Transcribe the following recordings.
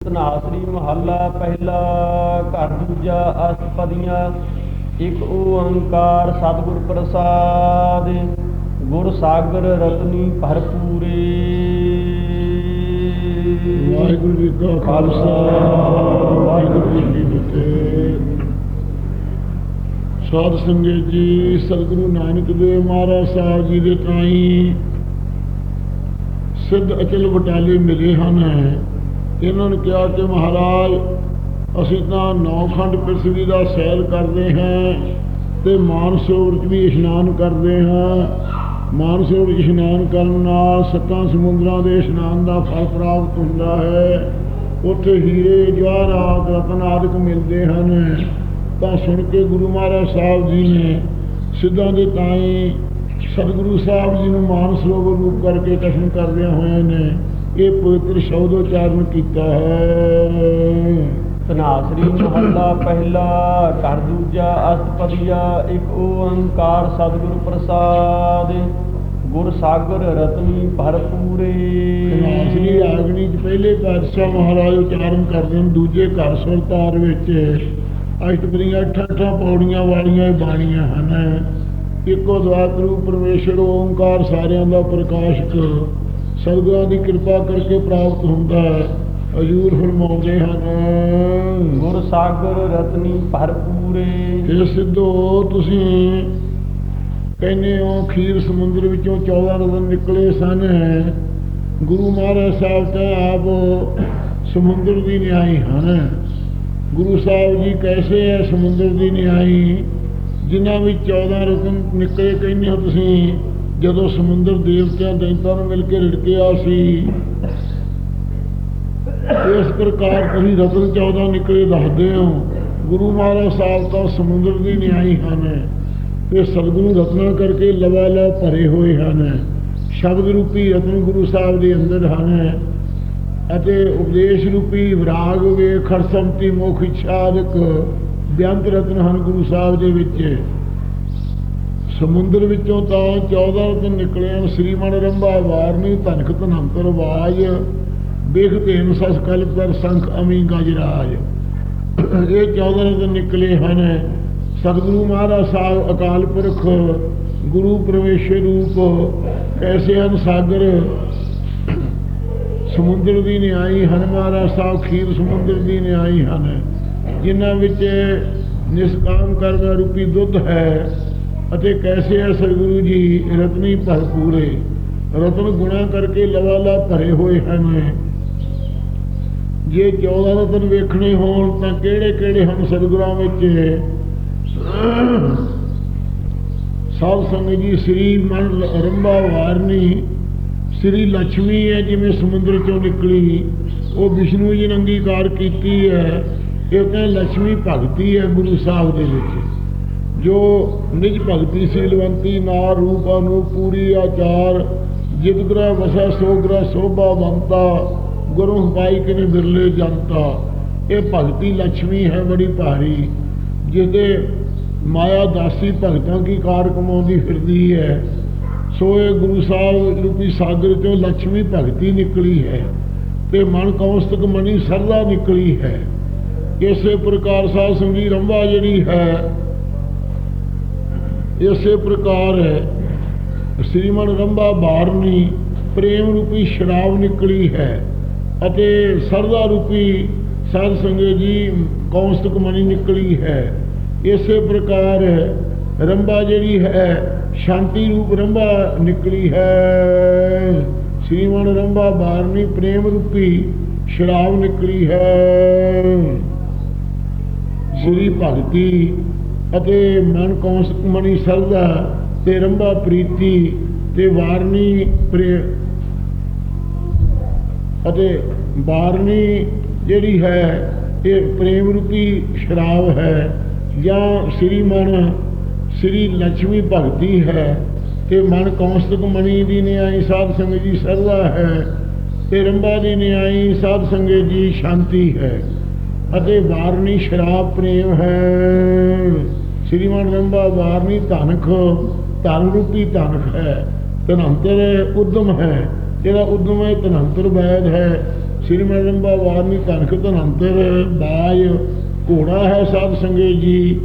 ਧਨਾਸਰੀ ਮਹੱਲਾ ਪਹਿਲਾ, ਘਰ ਦੂਜਾ ਅਸਪਦੀਆਂ ਇੱਕ ਓੰਕਾਰ ਸਤਿਗੁਰ ਪ੍ਰਸਾਦ, ਗੁਰ ਸਾਗਰ ਰਤਨੀ ਭਰਪੂਰੇ। ਵਾਹਿਗੁਰੂ ਜੀ ਕਾ ਖਾਲਸਾ, ਵਾਹਿਗੁਰੂ ਜੀ ਕੀ ਫਤਿਹ। ਸਾਧ ਸੰਗਤ ਜੀ, ਸਤਿਗੁਰੂ ਨਾਨਕ ਦੇਵ ਮਹਾਰਾਜ ਸਾਹਿਬ ਜੀ ਦੇ ਤਾਈ ਸਿੱਧ ਅਚਲ ਬਟਾਲੇ ਮਿਲੇ ਹਨ। ਇਹਨਾਂ ਨੇ ਕਿਹਾ ਕਿ ਮਹਾਰਾਜ, ਅਸੀਂ ਤਾਂ ਨੌਖੰਡ ਪ੍ਰਿਥਵੀ ਦਾ ਸੈਰ ਕਰਦੇ ਹਾਂ ਤੇ ਮਾਨਸਰੋਵਰ 'ਚ ਵੀ ਇਸ਼ਨਾਨ ਕਰਦੇ ਹਾਂ। ਮਾਨਸਰੋਵਰ ਵਿੱਚ ਇਸ਼ਨਾਨ ਕਰਨ ਨਾਲ ਸੱਤਾਂ ਸਮੁੰਦਰਾਂ ਦੇ ਇਸ਼ਨਾਨ ਦਾ ਫਲ ਪ੍ਰਾਪਤ ਹੁੰਦਾ ਹੈ। ਉੱਥੇ ਹੀਰੇ ਜਵਾਹਰਾਤ ਰਤਨ ਆਦਿਕ ਮਿਲਦੇ ਹਨ। ਤਾਂ ਸੁਣ ਕੇ ਗੁਰੂ ਮਹਾਰਾਜ ਸਾਹਿਬ ਜੀ ਨੇ ਸਿੱਧਾਂ ਦੇ ਤਾਈ ਸਤਿਗੁਰੂ ਸਾਹਿਬ ਜੀ ਨੂੰ ਮਾਨਸਰੋਵਰ ਰੂਪ ਕਰਕੇ ਦਰਸ਼ਨ ਕਰਦਿਆਂ ਹੋਏ ਨੇ ਇਹ ਪਵਿੱਤਰ ਸ਼ਬਦ ਉਚਾਰਨ ਕੀਤਾ ਹੈ। ਧਨਾਸਰੀ ਮਹੱਲਾ ਪਹਿਲਾ ਘਰ ਦੂਜਾ ਅਸਪਦੀਆਂ ਇੱਕ ਓੰਕਾਰ ਸਤਿਗੁਰ ਪ੍ਰਸਾਦ। ਗੁਰ ਸਾਗਰ ਰਤਨੀ ਭਰਪੂਰੇ। ਸ੍ਰੀ ਆਗਣੀ ਚ ਪਹਿਲੇ ਪਾਤਸ਼ਾਹ ਮਹਾਰਾਜ ਉਚਾਰਨ ਕਰਦੇ ਹਨ ਦੂਜੇ ਘਰ ਸੁਰਤਾਰ ਵਿੱਚ। ਅਸ਼ਟਪਦੀਆਂ ਅੱਠਾਂ ਅੱਠਾਂ ਪੌੜੀਆਂ ਵਾਲੀਆਂ ਇਹ ਬਾਣੀਆਂ ਹਨ। ਇੱਕੋ ਦਵਾਤ ਰੂਪ ਪਰਮੇਸ਼ਰ ਓੰਕਾਰ ਸਾਰਿਆਂ ਦਾ ਪ੍ਰਕਾਸ਼ਕ ਸਤਿਗੁਰਾਂ ਦੀ ਕਿਰਪਾ ਕਰਕੇ ਪ੍ਰਾਪਤ ਹੁੰਦਾ ਹੈ। ਹਜੂਰ ਫਰਮਾਉਂਦੇ ਹਨ ਗੁਰ ਸਾਗਰ ਰਤਨੀ ਭਰਪੂਰੇ। ਇਹ ਸਿੱਧੋ ਤੁਸੀਂ ਕਹਿੰਦੇ ਹੋ ਖੀਰ ਸਮੁੰਦਰ ਵਿੱਚੋਂ 14 ਰਤਨ ਨਿਕਲੇ ਸਨ। ਗੁਰੂ ਮਹਾਰਾਜ ਸਾਹਿਬ ਤਾਂ ਆਪ ਸਮੁੰਦਰ ਦੀ ਨਿਆਈ ਹਨ। ਗੁਰੂ ਸਾਹਿਬ ਜੀ ਕੈਸੇ ਹੈ ਸਮੁੰਦਰ ਦੀ ਨਿਆਈ? ਜਿਨ੍ਹਾਂ ਵਿੱਚ 14 ਰਤਨ ਨਿਕਲੇ ਕਹਿੰਦੇ ਹੋ ਤੁਸੀਂ? ਜਦੋਂ ਸਮੁੰਦਰ ਦੇਵਤਿਆਂ ਦੈਂਤਾਂ ਨੂੰ ਮਿਲ ਕੇ ਰਿੜਕਿਆ ਸੀ, ਇਸ ਪ੍ਰਕਾਰ ਤੁਸੀਂ ਰਤਨ 14 ਨਿਕਲੇ ਦੱਸਦੇ ਹੋ, ਗੁਰੂ ਮਹਾਰਾਜ ਸਾਹਿਬ ਤਾਂ ਸਮੁੰਦਰ ਦੀ ਨਿਆਈ ਹਨ ਤੇ ਸਤਿਗੁਰੂ ਰਤਨਾ ਕਰਕੇ ਲਵਾ ਲਵਾਲਾ ਭਰੇ ਹੋਏ ਹਨ। ਸ਼ਬਦ ਰੂਪੀ ਰਤਨ ਗੁਰੂ ਸਾਹਿਬ ਦੇ ਅੰਦਰ ਹਨ ਅਤੇ ਉਪਦੇਸ਼ ਰੂਪੀ ਵਿਰਾਗ ਵੇ ਖਰਸਮਤੀ ਮੁਖ ਇਛਾਦਕ ਬਿਆੰਤ ਰਤਨ ਹਨ ਗੁਰੂ ਸਾਹਿਬ ਦੇ ਵਿੱਚ। ਸਮੁੰਦਰ ਵਿੱਚੋਂ ਤਾਂ 14 ਰਤਨ ਨਿਕਲੇ ਹਨ ਸ੍ਰੀਮਣ ਰੰਭਾ ਵਾਰਨੀ ਧਨਖ ਧਨੰਤਰ ਵਾਜ ਬਿਖ ਤੇਨ ਸਸ ਕਲਪ ਪਰ ਸੰਖ ਅਮੀ ਗਜਰਾਜ ਇਹ 14 ਰਤਨ ਨਿਕਲੇ ਹਨ। ਸਤਿਗੁਰੂ ਮਹਾਰਾਜ ਸਾਹਿਬ, ਅਕਾਲ ਪੁਰਖ, ਗੁਰੂ ਪ੍ਰਵੇਸ਼ਰ ਰੂਪ, ਕੈਸੇ ਹਨ ਸਾਗਰ? ਸਮੁੰਦਰ ਦੀ ਨਿਆਈ ਹਨ ਮਹਾਰਾਜ ਸਾਹਿਬ, ਖੀਰ ਸਮੁੰਦਰ ਦੀ ਨਿਆਈ ਹਨ। ਜਿਨ੍ਹਾਂ ਵਿੱਚ ਨਿਸਕਾਮ ਕਰਮ ਰੂਪੀ ਦੁੱਧ ਹੈ ਅਤੇ ਕੈਸੇ ਹੈ ਸਤਿਗੁਰੂ ਜੀ, ਰਤਨੀ ਭਰਪੂਰੇ ਰਤਨ ਗੁਣਾ ਕਰਕੇ ਲਵਾਲਾ ਭਰੇ ਹੋਏ ਹਨ। ਜੇ 14 ਰਤਨ ਵੇਖਣੇ ਹੋਣ, ਤਾਂ ਕਿਹੜੇ ਕਿਹੜੇ ਹਨ ਸਤਿਗੁਰਾਂ ਵਿੱਚ? ਸਾਧ ਸੰਗਤ ਜੀ, ਸ੍ਰੀ ਮਨ ਰੰਭਾ ਵਾਰਨੀ, ਸ੍ਰੀ ਲక్ష్ਮੀ ਹੈ ਜਿਵੇਂ ਸਮੁੰਦਰ ਚੋਂ ਨਿਕਲੀ। ਉਹ ਵਿਸ਼ਨੂੰ ਜੀ ਨੇ ਅੰਗੀਕਾਰ ਕੀਤੀ ਹੈ। ਇਹ ਤਾਂ ਲక్ష్ਮੀ ਭਗਤੀ ਹੈ ਗੁਰੂ ਸਾਹਿਬ ਦੇ ਵਿੱਚ। ਜੋ ਨਿਜ ਭਗਤੀ, ਸੀਲਵੰਤੀ ਨਾ ਰੂਪ ਪੂਰੀ ਆਚਾਰ, ਜਿਤ ਗ੍ਰਹਿ ਵਸਾ, ਸੋ ਗ੍ਰਹਿ ਸੋਭਾ ਵੰਤਾ ਗੁਰੂ ਹਵਾਈ ਕੇ ਬਿਰਲੇ ਜਨਤਾ। ਇਹ ਭਗਤੀ ਲక్ష్ਮੀ ਹੈ ਬੜੀ ਭਾਰੀ, ਜਿਹਦੇ ਮਾਇਆ ਦਾਸੀ ਭਗਤਾਂ ਕੀ ਕਾਰ ਕਮਾਉਂਦੀ ਫਿਰਦੀ ਹੈ। ਸੋ ਇਹ ਗੁਰੂ ਸਾਹਿਬ ਰੂਪੀ ਸਾਗਰ ਚੋਂ ਲక్ష్ਮੀ ਭਗਤੀ ਨਿਕਲੀ ਹੈ ਤੇ ਮਨ ਕੌਸਤਕ ਮਨੀ ਸਰਦਾ ਨਿਕਲੀ ਹੈ। ਇਸੇ ਪ੍ਰਕਾਰ ਸਾਧ ਸੰਗੀ ਰੰਭਾ ਜਿਹੜੀ ਹੈ ਇਸੇ ਪ੍ਰਕਾਰ ਹੈ। ਸ੍ਰੀਮਨ ਰੰਭਾ ਬਾਰਨੀ ਪ੍ਰੇਮ ਰੂਪੀ ਸ਼ਰਾਬ ਨਿਕਲੀ ਹੈ ਅਤੇ ਸਰਦਾ ਰੂਪੀ ਸਾਧ ਸੰਗਤ ਜੀ ਕੌਸਤਕ ਮਣੀ ਨਿਕਲੀ ਹੈ। ਇਸੇ ਪ੍ਰਕਾਰ ਰੰਭਾ ਜਿਹੜੀ ਹੈ, ਸ਼ਾਂਤੀ ਰੂਪ ਰੰਭਾ ਨਿਕਲੀ ਹੈ। ਸ੍ਰੀਮਨ ਰੰਭਾ ਬਾਰਨੀ ਪ੍ਰੇਮ ਰੂਪੀ ਸ਼ਰਾਬ ਨਿਕਲੀ ਹੈ। ਸ੍ਰੀ ਭਗਤੀ ਅਤੇ ਮਨ ਕੌਂਸ ਮਣੀ ਸਰਦਾ ਤੇ ਰੰਭਾ ਪ੍ਰੀਤੀ ਤੇ ਵਾਰਨੀ ਪ੍ਰੇ ਅਤੇ ਵਾਰਨੀ ਜਿਹੜੀ ਹੈ ਇਹ ਪ੍ਰੇਮ ਰੂਪੀ ਸ਼ਰਾਬ ਹੈ ਜਾਂ ਸ੍ਰੀ ਮਨ, ਸ੍ਰੀ ਲక్ష్ਮੀ ਭਗਤੀ ਹੈ ਤੇ ਮਨ ਕੌਂਸਤਕ ਮਣੀ ਦੀ ਨਿਆਈ ਸਾਧ ਸੰਗਤ ਜੀ ਸਰਦਾ ਹੈ ਤੇ ਰੰਭਾ ਦੀ ਨਿਆਈ ਸਾਧ ਸੰਗਤ ਜੀ ਸ਼ਾਂਤੀ ਹੈ ਅਤੇ ਵਾਰਨੀ ਸ਼ਰਾਬ ਪ੍ਰੇਮ ਹੈ। ਸ੍ਰੀਮਨ ਰੰਭਾ ਵਾਰਨੀ ਧਨਖ, ਧਨ ਰੂਪੀ ਧਨਖ ਹੈ, ਧਨੰਤਰ ਉਦਮ ਹੈ ਜਿਹੜਾ ਉਦਮ ਹੈ, ਧਨੰਤਰ ਵੈਦ ਹੈ। ਸ੍ਰੀ ਮਰੰਬਾ ਵਾਰਨੀ ਧਨਖ, ਧਨੰਤਰ ਬਾਜ, ਘੋੜਾ ਹੈ ਸਾਧ ਸੰਗੇ ਜੀ।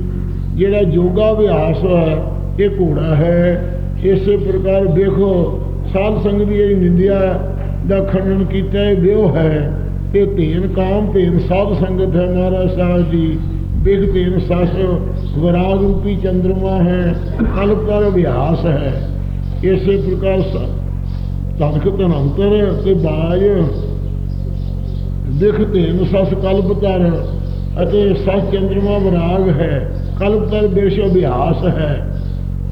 ਜਿਹੜਾ ਯੋਗਾ ਅਭਿਆਸ ਹੈ, ਇਹ ਘੋੜਾ ਹੈ। ਇਸੇ ਪ੍ਰਕਾਰ ਵੇਖੋ, ਸਾਧ ਸੰਗ ਦੀ ਇਹ ਨਿੰਦਿਆ ਦਾ ਖੰਡਨ ਕੀਤਾ ਹੈ ਵਿਉ ਹੈ। ਇਹ ਧੇਨ ਕਾਮ ਧੇਨ ਸਾਧ ਸੰਗਤ ਹੈ, ਮਹਾਰਾਜ ਸਾਹਿਬ ਜੀ। ਬਿਗ ਧੇਨ ਸਸ ਵਿਰਾਗ ਰੂਪੀ ਚੰਦਰਮਾ ਹੈ ਕਲਪ ਦਾ ਅਭਿਆਸ ਹੈ। ਇਸੇ ਪ੍ਰਕਾਰ ਸ- ਧਨਖ ਧਨੰਤਰ ਤੇ ਬਾਜ ਦਿਖ ਧੇਨ ਸਸ ਕਲਪ ਧਰ ਅਤੇ ਸਸ ਚੰਦਰਮਾ ਵਿਰਾਗ ਹੈ ਕਲਪ ਤਰ ਬੇਸ਼ ਅਭਿਆਸ ਹੈ।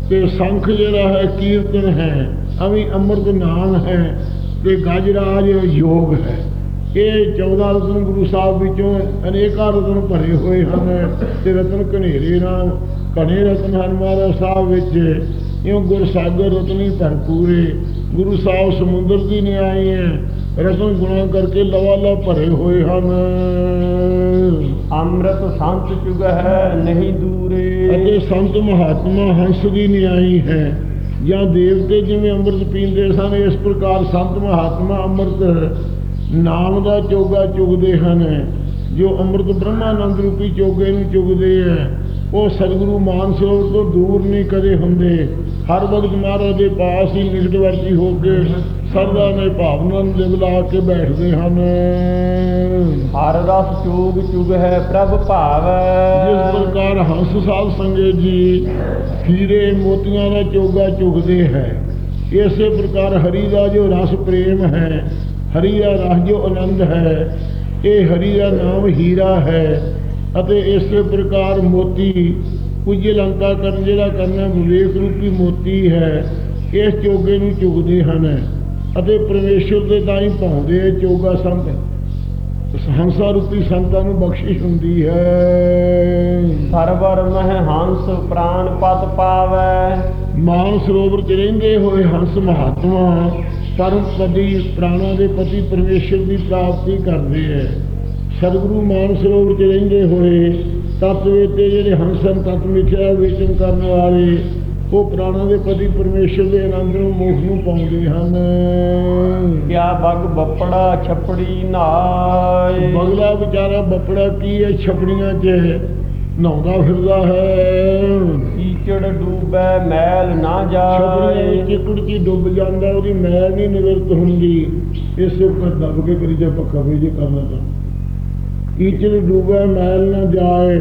ਤੇ ਸੰਖ ਜਿਹੜਾ ਹੈ, ਕੀਰਤਨ ਹੈ, ਅਵੀ ਅੰਮ੍ਰਿਤ ਨਾਮ ਹੈ ਤੇ ਗਜਰਾਜ ਯੋਗ ਹੈ। ਇਹ 14 ਰਤਨ ਗੁਰੂ ਸਾਹਿਬ ਵਿੱਚੋਂ ਅਨੇਕਾਂ ਰਤਨ ਭਰੇ ਹੋਏ ਹਨ ਤੇ ਰਤਨ ਘਨੇਰੇ ਨਾਲ ਘਣੇ ਰਤਨ ਹਨ ਮਹਾਰਾਜ ਸਾਹਿਬ ਵਿੱਚ ਇਉਂ ਗੁਰ ਸਾਗਰ ਰਤਨੀ ਭਰਪੂਰੇ ਗੁਰੂ ਸਾਹਿਬ ਸਮੁੰਦਰ ਦੀ ਨਿਆਈ ਹੈ ਰਤਨ ਗੁਣਾ ਕਰਕੇ ਲਵਾਲਾ ਭਰੇ ਹੋਏ ਹਨ। ਅੰਮ੍ਰਿਤ ਸੰਤ ਚੁਗ ਹੈ ਨਹੀਂ ਦੂਰੇ। ਅਤੇ ਸੰਤ ਮਹਾਤਮਾ ਹੰਸ ਦੀ ਨਿਆਈ ਹੈ। ਜਾਂ ਦੇਵਤੇ ਜਿਵੇਂ ਅੰਮ੍ਰਿਤ ਪੀਂਦੇ ਸਨ ਇਸ ਪ੍ਰਕਾਰ ਸੰਤ ਮਹਾਤਮਾ ਅੰਮ੍ਰਿਤ ਨਾਮ ਦਾ ਚੋਗਾ ਚੁਗਦੇ ਹਨ। ਜੋ ਅੰਮ੍ਰਿਤ ਬ੍ਰਹਮਾਨੰਦ ਰੂਪੀ ਚੋਗੇ ਨੂੰ ਚੁਗਦੇ ਹੈ ਉਹ ਸਤਿਗੁਰੂ ਮਾਨਸਰੋਵਰ ਤੋਂ ਦੂਰ ਨਹੀਂ ਕਦੇ ਹੁੰਦੇ। ਹਰ ਵਕਤ ਮਹਾਰਾਜ ਦੇ ਪਾਸ ਹੀ ਨਿਕਟਵਰਤੀ ਹੋ ਕੇ ਸਰਦਾ ਨੇ ਭਾਵਨਾ ਨੂੰ ਲਿਵਲਾ ਕੇ ਬੈਠਦੇ ਹਨ। ਹਰ ਰਸ ਚੋਗ ਚੁਗ ਹੈ ਪ੍ਰਭ ਭਾਵੈ। ਜਿਸ ਪ੍ਰਕਾਰ ਹੰਸ ਸਾਹਿਬ ਸੰਗੇ ਜੀ ਹੀਰੇ ਮੋਤੀਆਂ ਦਾ ਚੋਗਾ ਚੁਗਦੇ ਹੈ ਇਸੇ ਪ੍ਰਕਾਰ ਹਰੀ ਦਾ ਜੋ ਰਸ ਪ੍ਰੇਮ ਹੈ ਹਰੀ ਦਾ ਰਸ ਜੋ ਆਨੰਦ ਹੈ ਇਹ ਹਰੀ ਦਾ ਨਾਮ ਹੀਰਾ ਹੈ ਅਤੇ ਇਸੇ ਪ੍ਰਕਾਰ ਮੋਤੀ ਕੁਝ ਲੰਕਾ ਕਰਨ ਜਿਹੜਾ ਕਰਨਾ ਵਿਵੇਕ ਰੂਪੀ ਮੋਤੀ ਹੈ ਇਸ ਚੋਗੇ ਨੂੰ ਚੁਗਦੇ ਹਨ ਅਤੇ ਪਰਮੇਸ਼ਰ ਦੇ ਤਾਂ ਹੀ ਪਾਉਂਦੇ ਚੋਗਾ ਸੰਤ। ਹੰਸਾ ਰੂਪੀ ਸੰਤਾਂ ਨੂੰ ਬਖਸ਼ਿਸ਼ ਹੁੰਦੀ ਹੈ। ਸਰਵਰ ਮਹਿ ਹੰਸ ਪ੍ਰਾਨ ਪਤ ਪਾਵੈ। ਮਾਨ ਸਰੋਵਰ 'ਚ ਰਹਿੰਦੇ ਹੋਏ ਹੰਸ ਮਹਾਤਮਾ ਪਰਮ ਪਦੀ ਪ੍ਰਾਣਾ ਦੇ ਪਤੀ ਪਰਮੇਸ਼ਰ ਦੀ ਪ੍ਰਾਪਤੀ ਕਰਦੇ ਹੈ ਸਤਿਗੁਰੂ ਮਾਨ ਸਰੋਵਰ 'ਚ ਰਹਿੰਦੇ ਹੋਏ ਤਤਵੇ ਤੇ ਜਿਹੜੇ ਹੰਸਨ ਤਤ ਮਿਥਿਆ ਵਿਚਨ ਕਰਨ ਵਾਲੇ ਉਹ ਪ੍ਰਾਣਾ ਦੇ ਪਤੀ ਪਰਮੇਸ਼ਰ ਦੇ ਆਨੰਦ ਨੂੰ ਮੋਖ ਨੂੰ ਪਾਉਂਦੇ ਹਨ। ਕਿਆ ਬਗ ਬੱਪੜਾ ਛਪੜੀ ਨਾਏ। ਬਗਲਾ ਵਿਚਾਰਾ ਬੱਪੜਾ ਕੀ ਹੈ ਛਪੜੀਆਂ 'ਚ? ਨਹਾਉਂਦਾ ਫਿਰਦਾ ਹੈ। ਕੀਚੜ ਡੂਬੈ ਮੈਲ ਨਾ ਜਾਏ। ਚਿੱਕੜ ਚ ਡੁੱਬ ਜਾਂਦਾ ਉਹਦੀ ਮੈਲ ਨਹੀਂ ਨਿਵਰਤ ਹੁੰਦੀ। ਇਸੇ ਉੱਪਰ ਦੱਬ ਕੇ ਕਰੀ ਜਾ ਪੱਕਾ ਵੀ ਜੇ ਕਰਨਾ ਤਾਂ। ਕੀਚੜ ਡੁੱਬੇ ਮੈਲ ਨਾ ਜਾਏ।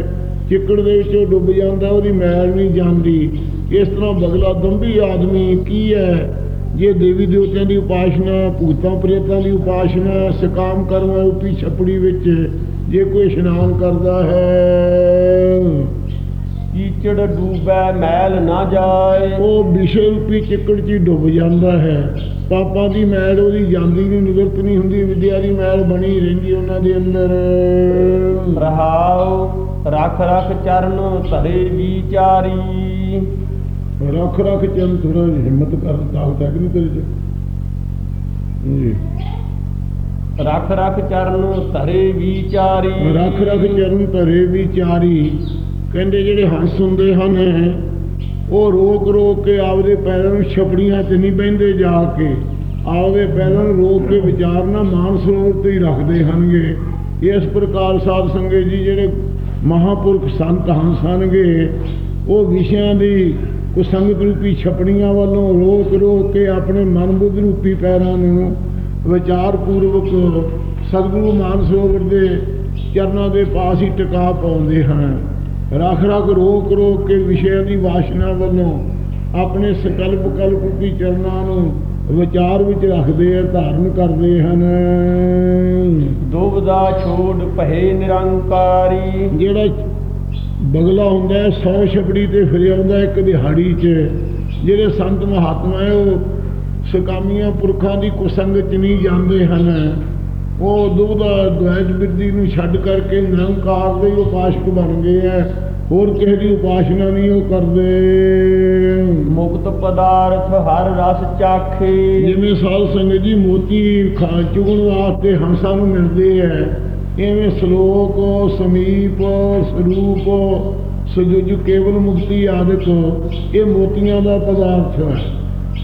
ਚਿੱਕੜ ਦੇ ਵਿੱਚੋਂ ਡੁੱਬ ਜਾਂਦਾ ਉਹਦੀ ਮੈਲ ਨਹੀਂ ਜਾਂਦੀ। ਇਸ ਤਰ੍ਹਾਂ ਬਗਲਾ ਦੰਭੀ ਆਦਮੀ ਕੀ ਹੈ? ਜੇ ਦੇਵੀ ਦੇਵਤਿਆਂ ਦੀ ਉਪਾਸ਼ਨਾ ਭੂਤਾਂ ਪ੍ਰੇਤਾਂ ਦੀ ਉਪਾਸ਼ਨਾ ਸਕਾਮ ਕਰਨ ਰੂਪੀ ਛਪੜੀ ਵਿੱਚ ਜੇ ਕੋਈ ਇਸ਼ਨਾਨ ਕਰਦਾ ਹੈ ਕੀਚੜ ਡੂਬੈ ਮੈਲ ਨਾ ਜਾਏ। ਉਹ ਵਿਸ਼ੇ ਰੂਪੀ ਚਿੱਕੜ 'ਚ ਡੁੱਬ ਜਾਂਦਾ ਹੈ। ਪਾਪਾਂ ਦੀ ਮੈਲ ਉਹਦੀ ਜਾਂਦੀ ਨਹੀਂ ਨਿਵਰਤ ਨਹੀਂ ਹੁੰਦੀ ਵਿਦਿਆ ਦੀ ਮੈਲ ਬਣੀ ਰਹਿੰਦੀ ਉਹਨਾਂ ਦੇ ਅੰਦਰ। ਰਹਾਉ ਰਖ ਰਖ ਚਰਨ ਧਰੇ ਵਿਚਾਰੀ। ਰੱਖ ਰੱਖ ਚੰਨ ਥੋੜਾ ਹਿੰਮਤ ਕਰ ਤਾਕਤ ਹੈ ਕਿ ਨਹੀਂ ਤੇਰੇ 'ਚ? ਜੀ। ਰਖ ਰਖ ਚਰਨ ਧਰੇ ਵਿਚਾਰੀ। ਰੱਖ ਰੱਖ ਚਰਨ ਧਰੇ ਵਿਚਾਰੀ। ਕਹਿੰਦੇ ਜਿਹੜੇ ਹੰਸ ਹੁੰਦੇ ਹਨ, ਉਹ ਰੋਕ ਰੋਕ ਕੇ ਆਪਦੇ ਪੈਰਾਂ ਨੂੰ ਛਪੜੀਆਂ 'ਚ ਨਹੀਂ ਬਹਿੰਦੇ ਜਾ ਕੇ। ਆਪਦੇ ਪੈਰਾਂ ਨੂੰ ਰੋਕ ਕੇ ਵਿਚਾਰਨਾ ਮਾਨ ਸਰੋਵਰ ਤੇ ਹੀ ਰੱਖਦੇ ਹਨਗੇ। ਇਸ ਪ੍ਰਕਾਰ ਸਾਧ ਸੰਗਤ ਜੀ ਜਿਹੜੇ ਮਹਾਪੁਰਖ ਸੰਤ ਹੰਸ ਹਨਗੇ, ਉਹ ਵਿਸ਼ਿਆਂ ਦੀ ਕੁਸੰਗਤ ਰੂਪੀ ਛਪੜੀਆਂ ਵੱਲੋਂ ਰੋਕ ਰੋਕ ਕੇ ਆਪਣੇ ਮਨ ਬੁੱਧ ਰੂਪੀ ਪੈਰਾਂ ਨੂੰ ਵਿਚਾਰ ਪੂਰਵਕ ਸਤਿਗੁਰੂ ਮਾਨ ਸਰੋਵਰ ਦੇ ਚਰਨਾਂ ਦੇ ਪਾਸ ਹੀ ਟਿਕਾ ਪਾਉਂਦੇ ਹਨ। ਰੱਖ ਰੱਖ ਰੋਕ ਰੋਕ ਕੇ ਵਿਸ਼ਿਆਂ ਦੀ ਵਾਸ਼ਨਾ ਵੱਲੋਂ ਆਪਣੇ ਸਕਲਪ ਕਲਪ ਰੂਪੀ ਚਰਨਾਂ ਨੂੰ ਵਿਚਾਰ ਵਿੱਚ ਰੱਖਦੇ ਆ ਧਾਰਨ ਕਰਦੇ ਹਨ। ਦੁਬਦਾ ਛੋੜ ਪਹਿ ਨਿਰੰਕਾਰੀ। ਜਿਹੜਾ ਬਗਲਾ ਹੁੰਦਾ 100 ਛਪੜੀ ਤੇ ਫਿਰ ਆਉਂਦਾ ਇੱਕ ਦਿਹਾੜੀ 'ਚ। ਜਿਹੜੇ ਸੰਤ ਮਹਾਤਮਾ ਹੈ ਉਹ ਸਕਾਮੀਆਂ ਪੁਰਖਾਂ ਦੀ ਕੁਸੰਗਤ 'ਚ ਨਹੀਂ ਜਾਂਦੇ ਹਨ। ਉਹ ਦੁਬਦਾ ਦੁਆਇਤ ਬਿਰਦੀ ਨੂੰ ਛੱਡ ਕਰਕੇ ਨਿਰੰਕਾਰ ਦੇ ਉਪਾਸ਼ਕ ਬਣ ਗਏ ਹੈ ਹੋਰ ਕਿਸੇ ਦੀ ਉਪਾਸ਼ਨਾ ਨਹੀਂ ਉਹ ਕਰਦੇ। ਮੁਕਤ ਪਦਾਰਥ ਹਰ ਰਸ ਚਾਖੇ। ਜਿਵੇਂ ਸਾਧ ਸੰਗਤ ਜੀ ਮੋਤੀ ਖਾ ਚੁਗਣ ਵਾਸਤੇ ਹੰਸਾਂ ਨੂੰ ਮਿਲਦੇ ਹੈ ਇਵੇਂ ਸ਼ਲੋਕ ਸਮੀਪ ਸਰੂਪ ਸਜੁਜ ਕੇਵਲ ਮੁਕਤੀ ਆਦਿਕ ਇਹ ਮੋਤੀਆਂ ਦਾ ਪਦਾਰਥ ਹੈ।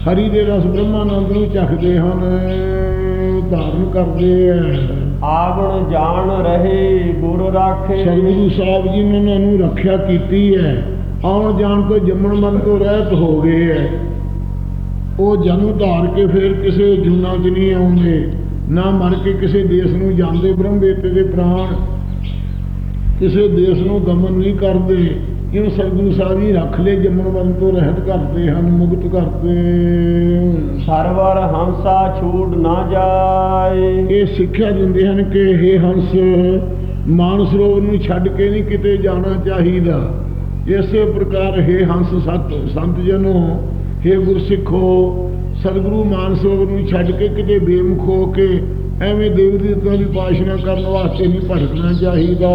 ਹਰੀ ਦੇ ਰਸ ਬ੍ਰਹਮਾਨੰਦ ਨੂੰ ਚੱਖਦੇ ਹਨ ਧਾਰਨ ਕਰਦੇ ਹੈ ਆਵਣ ਜਾਣ ਰਹੇ ਗੁਰ ਰਾਖੇ। ਸਤਿਗੁਰੂ ਸਾਹਿਬ ਜੀ ਨੇ ਉਹਨਾਂ ਨੂੰ ਰੱਖਿਆ ਕੀਤੀ ਹੈ ਆਉਣ ਜਾਣ ਤੋਂ ਜੰਮਣ ਮਨ ਤੋਂ ਰਹਿਤ ਹੋ ਗਏ ਹੈ ਉਹ ਜਨਮ ਧਾਰ ਕੇ ਫਿਰ ਕਿਸੇ ਜੁਨਾ 'ਚ ਨਹੀਂ ਆਉਂਦੇ ਨਾ ਮਰ ਕੇ ਕਿਸੇ ਦੇਸ਼ ਨੂੰ ਜਾਂਦੇ ਬ੍ਰਹਮ ਵੇਤੇ ਦੇ ਪ੍ਰਾਣ। ਕਿਸੇ ਦੇਸ਼ ਨੂੰ ਗਮਨ ਨਹੀਂ ਕਰਦੇ। ਕਿਉਂ ਸਤਿਗੁਰੂ ਸਾਹਿਬ ਜੀ ਰੱਖ ਲੈ ਜੰਮਣ ਮਰਨ ਤੋਂ ਰਹਿਤ ਕਰਦੇ ਹਨ ਮੁਕਤ ਕਰਦੇ। ਸਰਵਰ ਹੰਸਾ ਛੂਟ ਨਾ ਜਾਏ। ਇਹ ਸਿੱਖਿਆ ਦਿੰਦੇ ਹਨ ਕਿ ਇਹ ਹੰਸ ਮਾਨ ਸਰੋਵਰ ਨੂੰ ਛੱਡ ਕੇ ਨਹੀਂ ਕਿਤੇ ਜਾਣਾ ਚਾਹੀਦਾ। ਇਸੇ ਪ੍ਰਕਾਰ ਇਹ ਹੰਸ ਸਤ ਸੰਤ ਜਨੋ हे ਗੁਰਸਿੱਖੋ ਸਤਿਗੁਰੂ ਮਾਨ ਸਰੋਵਰ ਨੂੰ ਛੱਡ ਕੇ ਕਿਤੇ ਬੇਮੁਖ ਹੋ ਕੇ ਐਵੇਂ ਦੇਵ ਦੇਵਤਾਂ ਦੀ ਉਪਾਸਨਾ ਕਰਨ ਵਾਸਤੇ ਨਹੀਂ ਭਟਕਣਾ ਚਾਹੀਦਾ।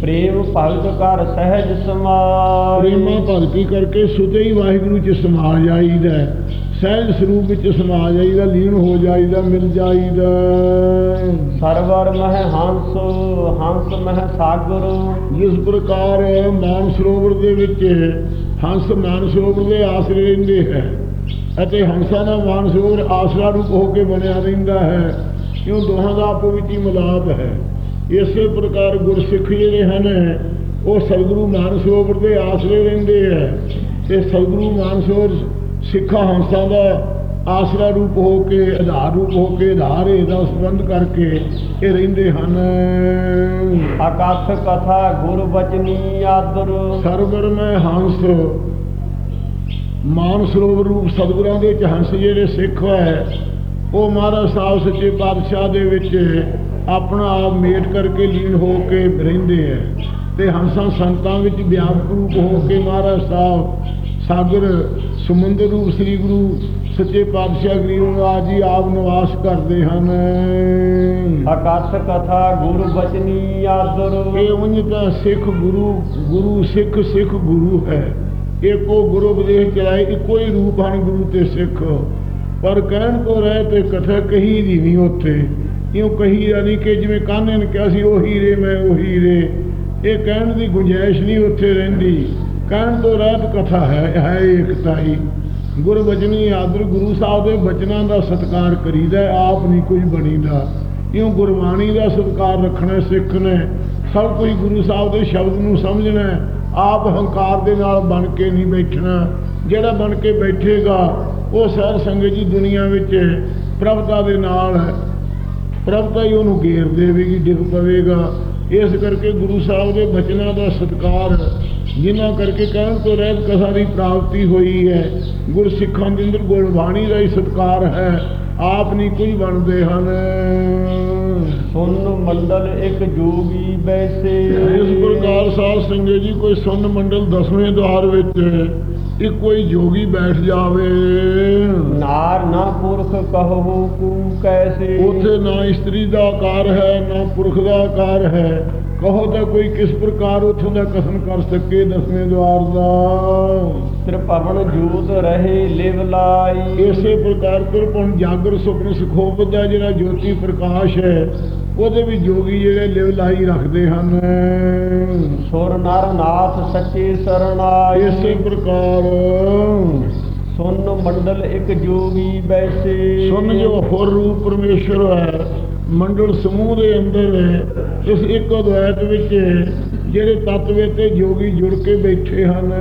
ਪ੍ਰੇਮ ਭਗਤ ਕਰ ਸਹਿਜ ਸਮਾਏ ਪ੍ਰੇਮਾ ਭਗਤੀ ਕਰਕੇ ਸੁਤੇ ਹੀ ਵਾਹਿਗੁਰੂ ਚ ਸਮਾ ਜਾਈਦਾ। ਸਹਿਜ ਸਰੂਪ ਵਿੱਚ ਸਮਾ ਜਾਈਦਾ ਲੀਨ ਹੋ ਜਾਈਦਾ ਮਿਲ ਜਾਈਦਾ। ਸਰਵਰ ਮਹਿ ਹੰਸ ਹੰਸ ਮਹਿ ਸਾਗਰ। ਜਿਸ ਪ੍ਰਕਾਰ ਮਾਨ ਸਰੋਵਰ ਦੇ ਵਿੱਚ ਹੰਸ ਮਾਨ ਸਰੋਵਰ ਦੇ ਆਸਰੇ ਰਹਿੰਦੇ ਹੈ। ਅਤੇ ਹੰਸਾਂ ਦਾ ਮਾਨ ਸਰੋਵਰ ਆਸਰਾ ਰੂਪ ਹੋ ਕੇ ਬਣਿਆ ਰਹਿੰਦਾ ਹੈ। ਕਿਉਂ ਦੋਹਾਂ ਦਾ ਆਪੋ ਵਿੱਚ ਹੀ ਮਿਲਾਪ ਹੈ? ਇਸੇ ਪ੍ਰਕਾਰ ਗੁਰਸਿੱਖ ਜਿਹੜੇ ਹਨ ਉਹ ਸਤਿਗੁਰੂ ਸਰੋਵਰ ਦੇ ਆਸਰੇ ਰਹਿੰਦੇ ਹੈ। ਤੇ ਸਤਿਗੁਰੂ ਮਾਨ ਸਰੋਵਰ ਸਿੱਖਾਂ ਹੰਸਾਂ ਦਾ ਆਸਰਾ ਰੂਪ ਹੋ ਕੇ ਆਧਾਰ ਰੂਪ ਹੋ ਕੇ ਆਧਾਰ ਇਹਦਾ ਸੰਬੰਧ ਕਰਕੇ ਇਹ ਰਹਿੰਦੇ ਹਨ। ਅਕਥ ਕਥਾ ਗੁਰ ਬਚਨੀ ਆਦਰ। ਸਰਵਰ ਮੈਂ ਹੰਸ ਮਾਨ ਸਰੋਵਰ ਰੂਪ ਸਤਿਗੁਰਾਂ ਦੇ ਹੰਸ ਜਿਹੜੇ ਸਿੱਖ ਹੈ ਉਹ ਮਹਾਰਾਜ ਸਾਹਿਬ ਸੱਚੇ ਪਾਤਸ਼ਾਹ ਦੇ ਵਿੱਚ ਆਪਣਾ ਆਪ ਮੇਟ ਕਰਕੇ ਲੀਨ ਹੋ ਕੇ ਰਹਿੰਦੇ ਹੈ ਤੇ ਹੰਸਾਂ ਸੰਤਾਂ ਵਿੱਚ ਵਿਆਪਕ ਰੂਪ ਹੋ ਕੇ ਮਹਾਰਾਜ ਸਾਹਿਬ ਸਾਗਰ ਸਮੁੰਦਰ ਰੂਪ ਸ੍ਰੀ ਗੁਰੂ ਸੱਚੇ ਪਾਤਸ਼ਾਹ ਗਰੀਬ ਨਿਵਾਸ ਜੀ ਆਪ ਨਿਵਾਸ ਕਰਦੇ ਹਨ। ਅਕਥ ਕਥਾ ਗੁਰ ਬਚਨੀ ਆਦਰ ਇਹ ਉਂਝ ਤਾਂ ਸਿੱਖ ਗੁਰੂ ਗੁਰੂ ਸਿੱਖ ਸਿੱਖ ਗੁਰੂ ਹੈ। ਇੱਕੋ ਗੁਰੂ ਉਪਦੇਸ਼ ਚਲਾਏ ਇੱਕੋ ਹੀ ਰੂਪ ਹਨ ਗੁਰੂ ਤੇ ਸਿੱਖ। ਪਰ ਕਹਿਣ ਤੋਂ ਰਹਿ ਤੇ ਕਥਾ ਕਹੀ ਦੀ ਨਹੀਂ ਉੱਥੇ। ਇਉਂ ਕਹੀ ਜਾਨੀ ਕਿ ਜਿਵੇਂ ਕਾਨੇ ਨੇ ਕਿਹਾ ਸੀ, ਉਹ ਹੀਰੇ ਮੈਂ ਉਹੀ ਰੇ। ਇਹ ਕਹਿਣ ਦੀ ਗੁੰਜਾਇਸ਼ ਨਹੀਂ ਉੱਥੇ ਰਹਿੰਦੀ। ਕਹਿਣ ਤੋਂ ਰਹਿਤ ਕਥਾ ਹੈ ਹੈ ਏਕਤਾ ਹੀ ਗੁਰਬਚਨੀ ਆਦਰ ਗੁਰੂ ਸਾਹਿਬ ਦੇ ਬਚਨਾਂ ਦਾ ਸਤਿਕਾਰ ਕਰੀਦਾ ਆਪ ਨਹੀਂ ਕੋਈ ਬਣੀਦਾ। ਇਉਂ ਗੁਰਬਾਣੀ ਦਾ ਸਤਿਕਾਰ ਰੱਖਣਾ ਸਿੱਖ ਨੇ। ਸਭ ਕੁਝ ਗੁਰੂ ਸਾਹਿਬ ਦੇ ਸ਼ਬਦ ਨੂੰ ਸਮਝਣਾ ਆਪ ਹੰਕਾਰ ਦੇ ਨਾਲ ਬਣ ਕੇ ਨਹੀਂ ਬੈਠਣਾ। ਜਿਹੜਾ ਬਣ ਕੇ ਬੈਠੇਗਾ, ਉਹ ਸਾਧ ਸੰਗਤ ਜੀ ਦੁਨੀਆ ਵਿੱਚ ਪ੍ਰਭਤਾ ਦੇ ਨਾਲ ਹੈ। ਪ੍ਰਭਤਾ ਹੀ ਉਹਨੂੰ ਘੇਰ ਦੇਵੇਗੀ, ਡਿੱਗ ਪਵੇਗਾ। ਇਸ ਕਰਕੇ ਗੁਰੂ ਸਾਹਿਬ ਦੇ ਬਚਨਾਂ ਦਾ ਸਤਿਕਾਰ, ਜਿਨ੍ਹਾਂ ਕਰਕੇ ਕਹਿਣ ਤੋਂ ਰਹਿਤ ਕਥਾ ਦੀ ਪ੍ਰਾਪਤੀ ਹੋਈ ਹੈ ਗੁਰਸਿੱਖਾਂ ਦੇ ਅੰਦਰ ਗੁਰਬਾਣੀ ਦਾ ਹੀ ਸਤਿਕਾਰ ਹੈ, ਆਪ ਨਹੀਂ ਕੋਈ ਬਣਦੇ ਹਨ। ਸੁਨ ਮੰਡਲ ਇੱਕ ਜੋਗੀ ਬੈਸੇ। ਇਸ ਪ੍ਰਕਾਰ ਸਾਧ ਸੰਗਤ ਜੀ ਕੋਈ ਸੁੰਨ ਮੰਡਲ ਦਸਵੇਂ ਦਵਾਰ ਵਿੱਚ ਇੱਕੋ ਹੀ ਜੋਗੀ ਬੈਠ ਜਾਵੇ। ਨਾਰ ਨਾ ਪੁਰਖ ਕਹੋ ਕੂ ਕੈਸੇ। ਉਥੇ ਨਾ ਇਸਤਰੀ ਦਾ ਆਕਾਰ ਹੈ ਨਾ ਪੁਰਖ ਦਾ ਆਕਾਰ ਹੈ। ਕਹੋ ਤਾਂ ਕੋਈ ਕਿਸ ਪ੍ਰਕਾਰ ਉਥੋਂ ਦਾ ਕਥਨ ਕਰ ਸਕੇ ਦਸਵੇਂ ਦਵਾਰ ਦਾ। ਤ੍ਰਿਭਵਨ ਜੋਤ ਰਹੇ ਲਿਵ ਲਾਈ। ਇਸੇ ਪ੍ਰਕਾਰ ਕਿਰਪਨ ਜਾਗਰ ਸੁਪਨ ਸੁਖੋਪਤ ਦਾ ਜਿਹੜਾ ਜੋਤੀ ਪ੍ਰਕਾਸ਼ ਹੈ ਉਹਦੇ ਵੀ ਜੋਗੀ ਜਿਹੜੇ ਲਿਵ ਲਾਈ ਰੱਖਦੇ ਹਨ। ਸੁਰ ਨਰ ਨਾਥ ਸੱਚੇ ਸਰਣਾਈ। ਇਸੇ ਪ੍ਰਕਾਰ ਸੁਨ ਮੰਡਲ ਇੱਕ ਜੋਗੀ ਬੈਸੇ। ਸੁਣ ਜੋ ਹੋਰ ਰੂਪ ਪਰਮੇਸ਼ਰ ਹੈ ਮੰਡਲ ਸਮੂਹ ਦੇ ਅੰਦਰ ਇਸ ਇੱਕ ਅਦਵੈਤ ਵਿੱਚ ਜਿਹੜੇ ਤਤਵੇ ਤੇ ਜੋਗੀ ਜੁੜ ਕੇ ਬੈਠੇ ਹਨ।